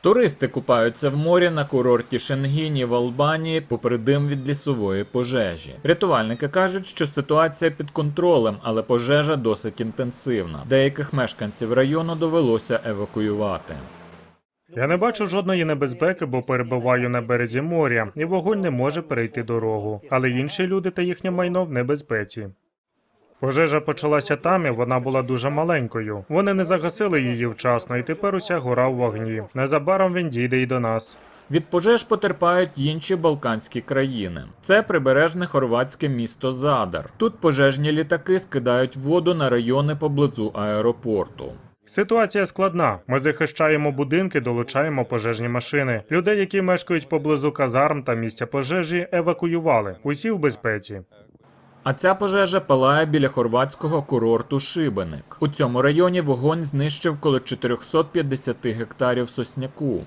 Туристи купаються в морі на курорті Шенгіні в Албанії попри дим від лісової пожежі. Рятувальники кажуть, що ситуація під контролем, але пожежа досить інтенсивна. Деяких мешканців району довелося евакуювати. Я не бачу жодної небезпеки, бо перебуваю на березі моря, і вогонь не може перейти дорогу. Але інші люди та їхнє майно в небезпеці. Пожежа почалася там, і вона була дуже маленькою. Вони не загасили її вчасно, і тепер уся гора в вогні. Незабаром він дійде і до нас. Від пожеж потерпають інші балканські країни. Це прибережне хорватське місто Задар. Тут пожежні літаки скидають воду на райони поблизу аеропорту. Ситуація складна. Ми захищаємо будинки, долучаємо пожежні машини. Людей, які мешкають поблизу казарм та місця пожежі, евакуювали. Усі в безпеці. А ця пожежа палає біля хорватського курорту Шибеник. У цьому районі вогонь знищив коло 450 гектарів сосняку.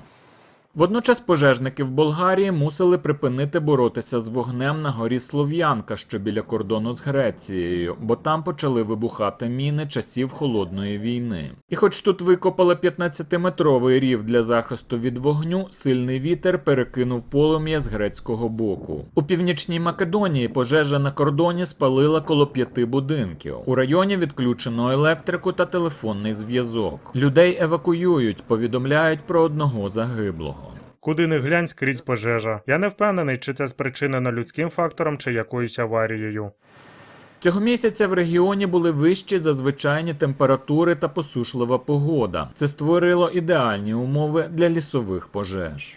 Водночас пожежники в Болгарії мусили припинити боротися з вогнем на горі Слов'янка, що біля кордону з Грецією, бо там почали вибухати міни часів холодної війни. І хоч тут викопали 15-метровий рів для захисту від вогню, сильний вітер перекинув полум'я з грецького боку. У північній Македонії пожежа на кордоні спалила коло п'яти будинків. У районі відключено електрику та телефонний зв'язок. Людей евакуюють, повідомляють про одного загиблого. Куди не глянь скрізь пожежа. Я не впевнений, чи це спричинено людським фактором чи якоюсь аварією. Цього місяця в регіоні були вищі за звичайні температури та посушлива погода. Це створило ідеальні умови для лісових пожеж.